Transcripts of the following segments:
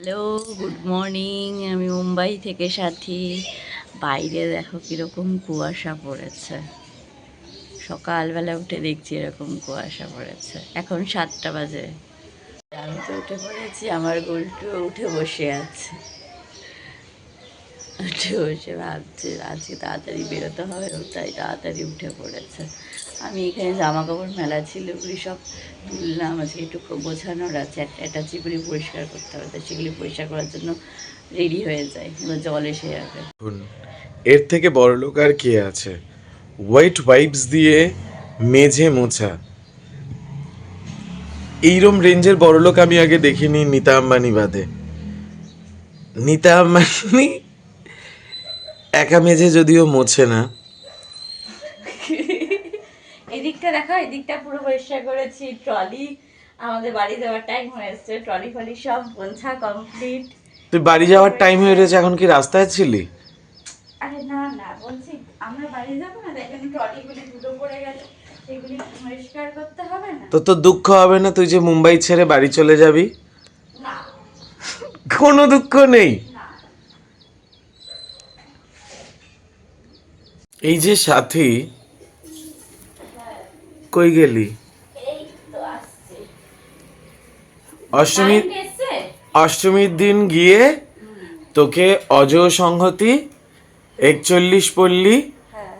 Hello, good morning. আমি মুম্বাই থেকে সাথী। বাইরে দেখো কীরকম কুয়াশা পড়েছে। সকালবেলা উঠে দেখছি এরকম কুয়াশা পড়েছে। এখন সাতটা বাজে। আমি তো উঠে পড়েছি, আমার গোলটু উঠে বসে আছে। উঠে বসে ভাবছে, আজকে তাড়াতাড়ি বেরোতে হবে তাই তাড়াতাড়ি উঠে পড়েছে। আমি এখানে জামা কাপড় মেলা ছিল ওগুলি সব তুললাম, আজকে একটু গোছানোর আছে, একটা একটা পরিষ্কার করতে হবে, তো সেগুলি পরিষ্কার করার জন্য রেডি হয়ে যায় এবার জল এসে যাবে। এর থেকে বড় লোক আর কে আছে? হোয়াইট ওয়াইপস দিয়ে মেঝে মোছা। এইরম রেঞ্জের বড় লোক আমি আগে দেখিনি নিতা আম্বানি বাদে। নিতা আম্বানি একা মেঝে যদিও মোছে না। এদিকটা দেখো এদিকটা পুরো পরিষ্কার করেছি। ট্রলি আমাদের বাড়ি যাওয়ার টাইম হয়ে এসছে। ট্রলি ফলি সব পোঁছা কমপ্লিট তুই বাড়ি যাওয়ার টাইম হয়ে গেছে এখন কি রাস্তায় ছিলি? আরে না না বলছি আমরা বাড়ি যাব না দেখেন ট্রলিগুলি দুটো পড়ে গেছে। সেগুলি পরিষ্কার করতে হবে না। তো তোর দুঃখ হবে না তুই যে মুম্বাই ছেড়ে বাড়ি চলে যাবি? না। কোনো দুঃখ নেই। এই যে সাথী কই গেলি? অষ্টমী অষ্টমীর দিন গিয়ে তোকে অজ সংহতি একচল্লিশ পল্লী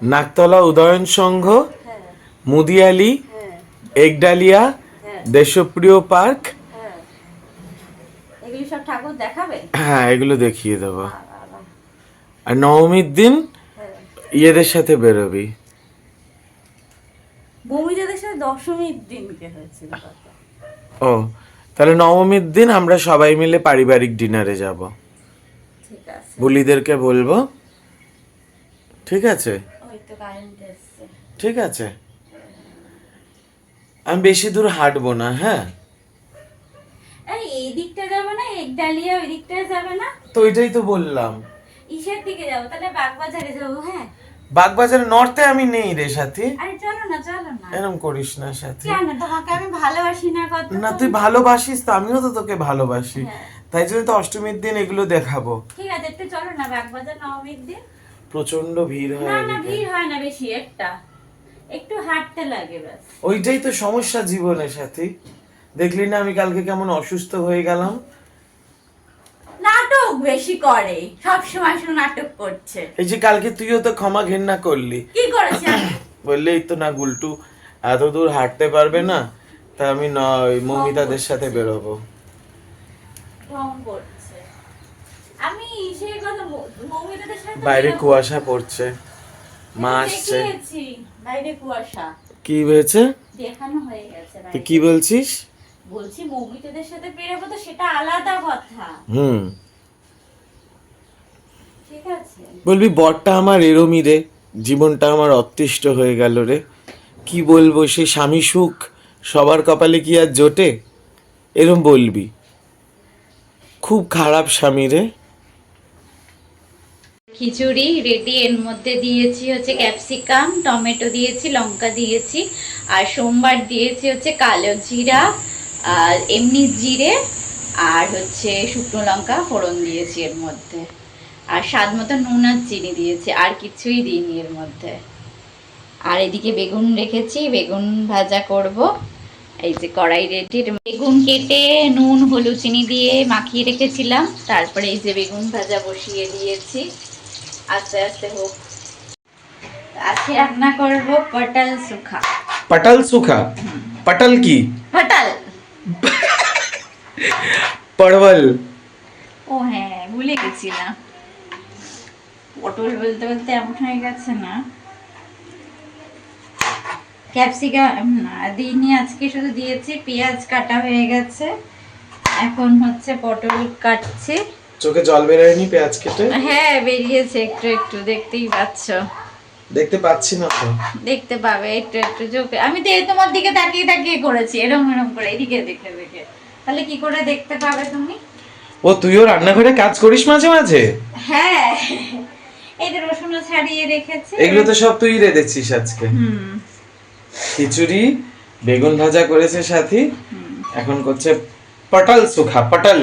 নাকতলা উদয়ন সংঘ হ্যাঁ। মুদিয়ালি হ্যাঁ। একডালিয়া দেশপ্রিয় পার্ক। হ্যাঁ। এগুলি সব ঠাকুর দেখাবে? হ্যাঁ এগুলো দেখিয়ে দেবো। আর নবমীর দিন হ্যাঁ ইয়েদের সাথে বেরোবি। বমিজাদের সাথে দশমীর দিনকে হয়েছিল? ও তাহলে নবমীর দিন আমরা সবাই মিলে পারিবারিক ডিনারে যাব। ঠিক আছে। বুলিদেরকে বলব। ঠিক আছে? ঠিক আছে। আমি বেশি দূর হাঁটবো না হ্যাঁ? এই দিকটা যাবে না এক ডালিয়া ওই দিকটা যাবে না? তো ওইটাই তো বললাম। ইসের দিকে যাব তাহলে বাগবাজারে যাব হ্যাঁ? বাগবাজার নর্থে আমি নেই রে সাথী। আরে চলো না চলো না। এরম করিস না সাথী। কেন? তোমাকে আমি ভালোবাসি না কত না তুই ভালোবাসিস তো আমিও তো তোকে ভালোবাসি। হ্যাঁ। তাই জন্য তো অষ্টমীর দিন এগুলো দেখাবো। ঠিক আছে একটু চলো না বাগবাজার নবমীর দিন। প্রচণ্ড ভিড় হয় না না ভিড় হয় না বেশি একটা। একটু হাঁটতে লাগে ব্যাস। ওইটাই তো সমস্যা জীবনের সাথে। দেখলি না আমি কালকে কেমন অসুস্থ হয়ে গেলাম? নাটক বেশি করে সব সময় শুধু নাটক করছে। এই যে কালকে তুইও তো ক্ষমা ঘেন্না করলি। কি করেছে? আমি? বললে এই তো না গুলটু এত দূর হাঁটতে পারবে না তা আমি নয় মমিতাদের সাথে বেরোবো। ঢং করছে। আমি সেই কথা ব- মৌমিতাদের সাথে বাইরে। কুয়াশা পড়ছে মা আসছে। দেখিয়েছি, বাইরে কুয়াশা। কি হয়েছে? দেখানো হয়ে গেছে তুই বাইরে। কি বলছিস? বলছি মৌমিতাদের সাথে বেরোবো তো সেটা আলাদা কথা। হুম। বলবি বরটা আমার এরমই রে জীবনটা আমার অতিষ্ঠ হয়ে গেল রে। কি বলব সে স্বামী সুখ সবার কপালে কি আর জোটে? এরম বলবি। খুব খারাপ স্বামী রে। খিচুড়ি রেডি এর মধ্যে দিয়েছি হচ্ছে ক্যাপসিকাম টমেটো দিয়েছি লঙ্কা দিয়েছি আর সোমবার দিয়েছি হচ্ছে কালো জিরা আর এমনি জিরে আর হচ্ছে শুকনো লঙ্কা ফোড়ন দিয়েছি এর মধ্যে। আর স্বাদ মতো নুন আর চিনি দিয়েছি আর কিছুই দিইনি এর মধ্যে। আর এদিকে বেগুন রেখেছি বেগুন ভাজা করব। এই যে কড়াই রেডি বেগুন কেটে নুন হলুদ চিনি দিয়ে মাখিয়ে রেখেছিলাম। তারপরে এই যে বেগুন ভাজা বসিয়ে দিয়েছি। আস্তে আস্তে হোক। আজকে রান্না করব পটল সুখা। পটল সুখা? পটল কি? পটল। পরবল। ও হ্যাঁ ভুলে গেছিলাম পটল বলতে বলতে এমন হয়ে গেছে না। ক্যাপসিকাম না দিইনি আজকে শুধু দিয়েছি পেঁয়াজ কাটা হয়ে গেছে। এখন হচ্ছে পটল কাটছি। চোখে জল বেরোয়নি পেঁয়াজ কেটে? হ্যাঁ বেরিয়েছে একটু একটু দেখতেই পাচ্ছ। দেখতে পাচ্ছি না তো। দেখতে পাবে একটু একটু চোখে আমি তো তোমার দিকে তাকিয়ে তাকিয়ে করেছি এরম এরম করে এদিকে দেখে দেখে তাহলে কি করে দেখতে পাবে তুমি? ও তুইও রান্নাঘরে কাজ করিস মাঝে মাঝে? হ্যাঁ। এই রসুনও ছাড়িয়ে রেখেছি। এগুলো তো সব তুই রেঁধেছিস আজকে। খিচুড়ি বেগুন ভাজা করেছে সাথী এখন করছে পটল সুখা পটল।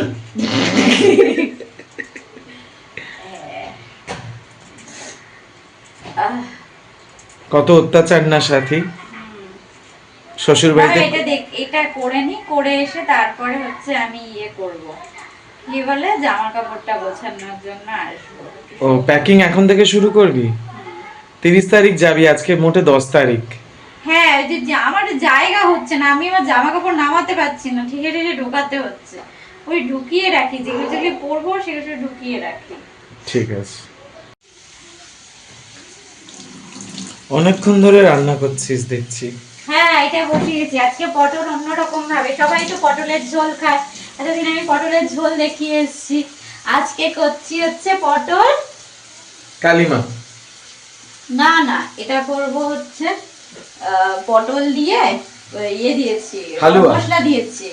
কত অত্যাচার না সাথী? শ্বশুর বাড়িতে এটা দেখ এটা করে নি করে এসে তারপরে হচ্ছে আমি ইয়ে করব। কি বলে? জামা কাপড়টা গোছানোর জন্য আসব। ও প্যাকিং এখন থেকে শুরু করবি? তিরিশ তারিখ যাবি আজকে মোটে দশ তারিখ। হ্যাঁ ওই যে আমার জায়গা হচ্ছে না আমি আমার জামা কাপড় নামাতে পারছি না ঠিক আছে ঢোকাতে হচ্ছে। ওই ঢুকিয়ে রাখি যেগুলো যেগুলো পরবো সেগুলো ঢুকিয়ে রাখি। ঠিক আছে। অনেকক্ষণ ধরে রান্না করছিস দেখছি। হ্যাঁ এটা বসিয়েছি। আজকে পটল অন্যরকম ভাবে। সবাই তো পটলের ঝোল খায়। এতদিন আমি পটলের ঝোল দেখিয়ে এসেছি। আজকে করছি হচ্ছে পটল। কালিমা। না না এটা করব হচ্ছে পটল দিয়ে ইয়ে দিয়েছি মশলা দিয়েছি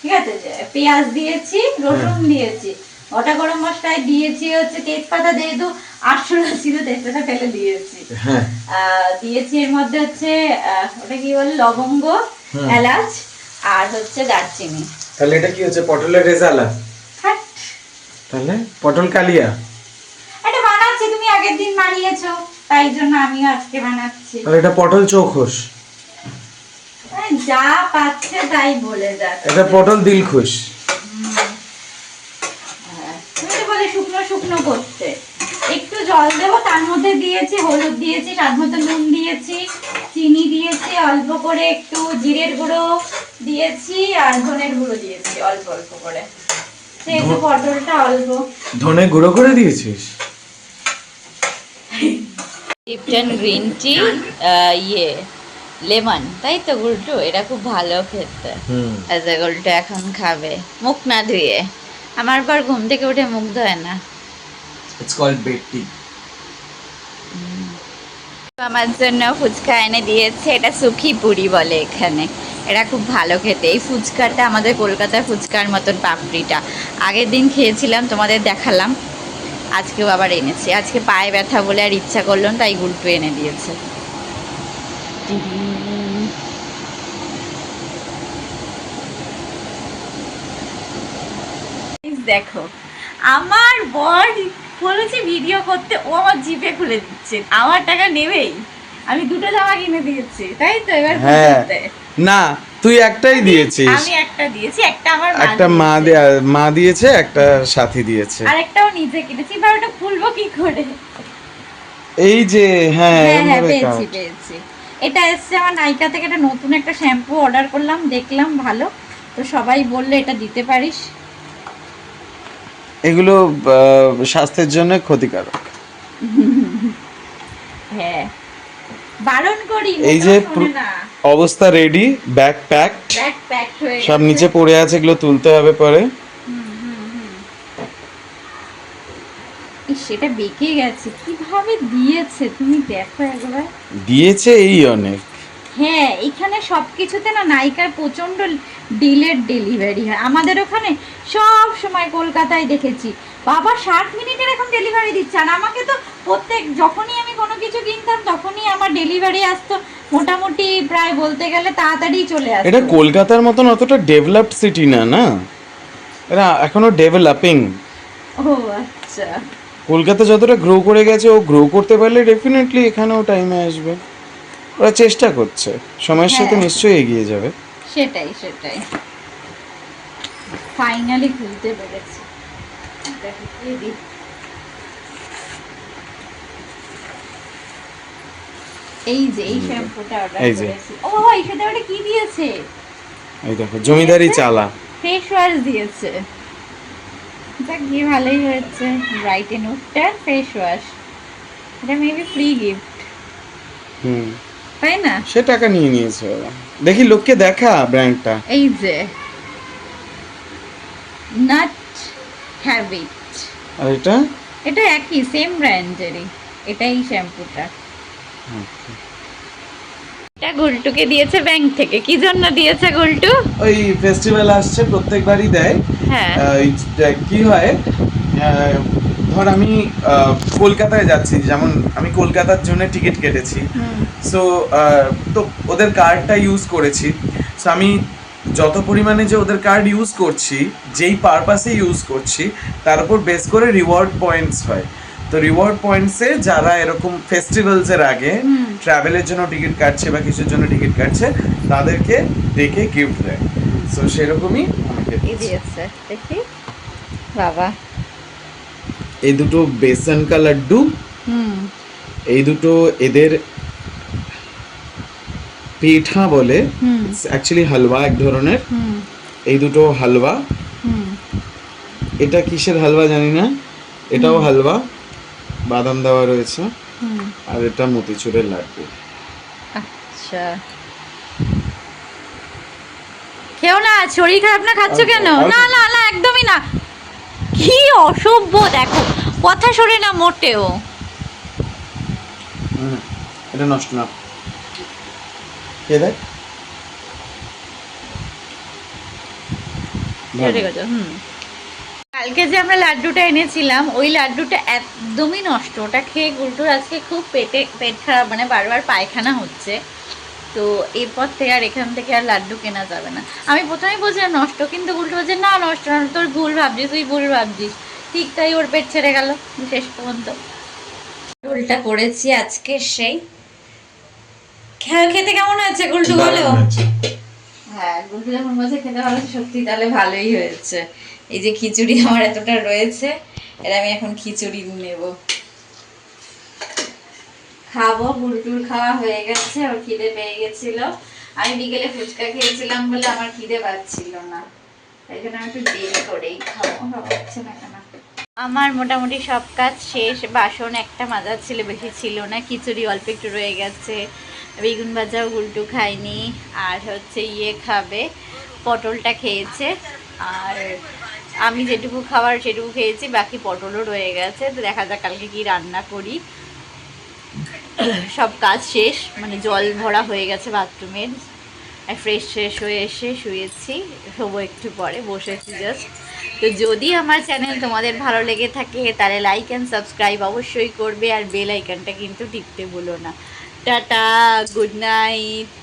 ঠিক আছে? পেঁয়াজ দিয়েছি রসুন দিয়েছি ওটা গরম মশলায় দিয়েছি হচ্ছে তেজপাতা যেহেতু আটশোটা ছিল তেজপাতা ফেলে দিয়েছি। হ্যাঁ। আহ, দিয়েছি এর মধ্যে হচ্ছে আহ, ওটা কি বলে লবঙ্গ এলাচ আর হচ্ছে দারচিনি। তাহলে এটা কি হচ্ছে? পটলের রেজালা? হাট। তাহলে পটল কালিয়া। এটা বানাচ্ছি তুমি আগের দিন বানিয়েছো তাই জন্য আমি আজকে বানাচ্ছি। তাহলে এটা পটল চৌখোস যা পাচ্ছে তাই বলে যাচ্ছে। এটা পটল দিলখুশ। হ্যাঁ, তুমি বলে শুকনো শুকনো করতে। একটু জল দেবো তার মধ্যে দিয়েছি হলুদ দিয়েছি স্বাদ মতো নুন দিয়েছি চিনি দিয়েছি অল্প করে একটু জিরের গুঁড়ো দিয়েছি আর ধনের গুঁড়ো দিয়েছি অল্প অল্প করে। সেহেতু পটলটা অল্প। ধনে গুঁড়ো করে দিয়েছিস? লিপটন গ্রিন টি ইয়ে লেমন তাই তো গুলটু? এটা খুব ভালো খেতে। হুম। আচ্ছা গুলটু এখন খাবে। মুখ না ধুয়ে। আমার পর ঘুম থেকে উঠে মুখ ধোয় না। ইটস কল্ড বেটি আমার জন্য ফুচকা এনে দিয়েছে, এটা সুখি পুরি বলে এখানে। এটা খুব ভালো খেতে। এই ফুচকাটা আমাদের কলকাতার ফুচকার মতন পাপড়িটা। আগের দিন খেয়েছিলাম, তোমাদের দেখালাম। আজকেও আবার এনেছি। আজকে পায়ে ব্যথা বলে আর ইচ্ছা করল তাই গুলটু এনে দিয়েছে। দেখো, আমার বর বলেছে ভিডিও করতে ও আমার জিপে খুলে দিচ্ছে। আমার টাকা নেবেই। আমি দুটো জামা কিনে দিয়েছি তাই তো? এবার হ্যাঁ। না তুই একটাই দিয়েছিস। আমি একটা দিয়েছি একটা আমার মা একটা মা। মা দিয়েছে একটা সাথী দিয়েছে। আরেকটাও নিজে কিনেছি এবার ওটা খুলবো কি করে? এই যে হ্যাঁ হ্যাঁ হ্যাঁ পেয়েছি পেয়েছি। এটা এসছে আমার নাইকা থেকে একটা নতুন একটা শ্যাম্পু অর্ডার করলাম দেখলাম ভালো। তো সবাই বললে এটা দিতে পারিস। এগুলো স্বাস্থ্যের জন্য ক্ষতিকারক। হ্যাঁ। বারণ করি এই যে অবস্থা রেডি ব্যাগ প্যাকড সব নিচে পড়ে আছে এগুলো তুলতে হবে পরে। সেটা বেঁকে গেছে। কীভাবে দিয়েছে? তুমি দেখো একবার। দিয়েছে এই অনেক। হ্যাঁ এখানে সব কিছুতে না নায়িকার প্রচণ্ড ডিলের ডেলিভারি হয়। আমাদের ওখানে সব সময় কলকাতায় দেখেছি। বাবা ষাট মিনিটের এখন ডেলিভারি দিচ্ছে। আর আমাকে তো প্রত্যেক যখনই আমি কোনো কিছু কিনতাম তখনই আমার ডেলিভারি আসতো। মোটামুটি প্রায় বলতে গেলে তাড়াতাড়ি চলে আসতো। এটা কলকাতার মতন অতটা ডেভেলপড সিটি না না? এটা এখনও ডেভেলপিং ও আচ্ছা। কলকাতা যতটা গ্রো করে গেছে ও গ্রো করতে পারলে ডেফিনেটলি এখানেও টাইমে আসবে। ওরা চেষ্টা করছে। সময়ের সাথে হ্যাঁ। নিশ্চয়ই এগিয়ে যাবে। সেটাই সেটাই। ফাইনালি খুলতে পেরেছি। এই যে এই শ্যাম্পুটা অর্ডার করেছি। ও এই সাথে ওটা কি দিয়েছে? এই দেখো জমিদারি চালা। ফেস ওয়াশ দিয়েছে। যাক কি ভালোই হয়েছে। ব্রাইট এন্ড উফটার ফেস ওয়াশ এটা মেবি ফ্রি গিফট হুম। তাই না? সে টাকা নিয়ে নিয়েছে ওরা। দেখি লোককে দেখা ব্র্যান্ডটা এই যে নাট হ্যাবিট আর এটা? এটা একই সেম ব্র্যান্ডেরই এটাই শ্যাম্পুটা। এটা গুলটুকে দিয়েছে ব্যাংক থেকে। কি জন্য দিয়েছে গুলটু? ওই ফেস্টিভ্যাল আসছে প্রত্যেকবারই দেয়। হ্যাঁ। কি হয় ধর আমি কলকাতায় যাচ্ছি। যেমন আমি কলকাতার জন্য টিকিট কেটেছি। সো তো ওদের কার্ডটা ইউজ করেছি। সো আমি যত পরিমাণে যে ওদের কার্ড ইউজ করছি যেই পারপাসে ইউজ করছি তার উপর বেস করে রিওয়ার্ড পয়েন্টস হয়। তো রিওয়ার্ড পয়েন্টসে যারা এরকম ফেস্টিভ্যালসের আগে। ট্রাভেলের জন্য টিকিট কাটছে বা কিছুর জন্য টিকিট কাটছে তাদেরকে ডেকে গিফট দেয়। সো সেরকমই দেখি। বাবা। এই দুটো বেসন কা লাড্ডু হুম। এই দুটো এদের পিঠা বলে অ্যাকচুয়ালি হালুয়া এক ধরনের। এই দুটো হালুয়া। হুম। এটা কিসের হালুয়া জানি না। এটাও হালুয়া। বাদাম দেওয়া রয়েছে। আর এটা মতিচুরের লাড্ডু। আচ্ছা। খেও না শরীর খারাপ না খাচ্ছ কেন? না না না একদমই না। কি অসভ্য দেখো কথা শোনে না মোটেও। এটা নষ্ট না। কালকে যে আমরা লাড্ডুটা এনেছিলাম, ওই লাড্ডুটা একদমই নষ্ট। ওটা খেয়ে গুলটুর আজকে খুব পেটে, পেট খারাপ মানে বারবার পায়খানা হচ্ছে। তো এরপর থেকে আর এখান থেকে আর লাড্ডু কেনা যাবে না। আমি প্রথমেই বলছিলাম নষ্ট, কিন্তু গুলটু বলছে, না, নষ্ট না, তোর ভুল ভাবছিস, তুই ভুল ভাবছিস। ঠিক তাই ওর পেট ছেড়ে গেল, শেষ পর্যন্ত। রোলটা করেছি আজকে সেই খে- খেতে কেমন হয়েছে? গুলটু বলো। হ্যাঁ গুলটু যখন বলছে খেতে ভালো সত্যি তাহলে ভালোই হয়েছে। এই যে খিচুড়ি আমার এতটা রয়েছে এর আমি এখন খিচুড়ি নেব। খাব গুলটুর খাওয়া হয়ে গেছে ওর খিদে পেয়ে গেছিল। আমি বিকেলে ফুচকা খেয়েছিলাম বলে আমার খিদে পাচ্ছিল না। তাই জন্য আমি একটু দেরি করেই খাব না কেন? আমার মোটামুটি সব কাজ শেষ বাসন একটা মাজা ছিল বেশি ছিল না খিচুড়ি অল্প একটু রয়ে গেছে। বেগুন ভাজাও গুলটু খায়নি আর হচ্ছে ইয়ে খাবে, পটলটা খেয়েছে, আর আমি যেটুকু খাবার সেটুকু খেয়েছি, বাকি পটলও রয়ে গেছে, তো দেখা যাক কালকে কি রান্না করি। সব কাজ শেষ মানে জল ভরা হয়ে গেছে বাথরুমের ফ্রেশ ফ্রেশ হয়ে এসে শুয়েছি, শোবো একটু পরে, বসেছি জাস্ট তো যদি আমার চ্যানেল তোমাদের ভালো লেগে থাকে, তাহলে লাইক অ্যান্ড সাবস্ক্রাইব অবশ্যই করবে, আর বেল আইকনটা কিন্তু টিপতে ভুলো না। Tata good night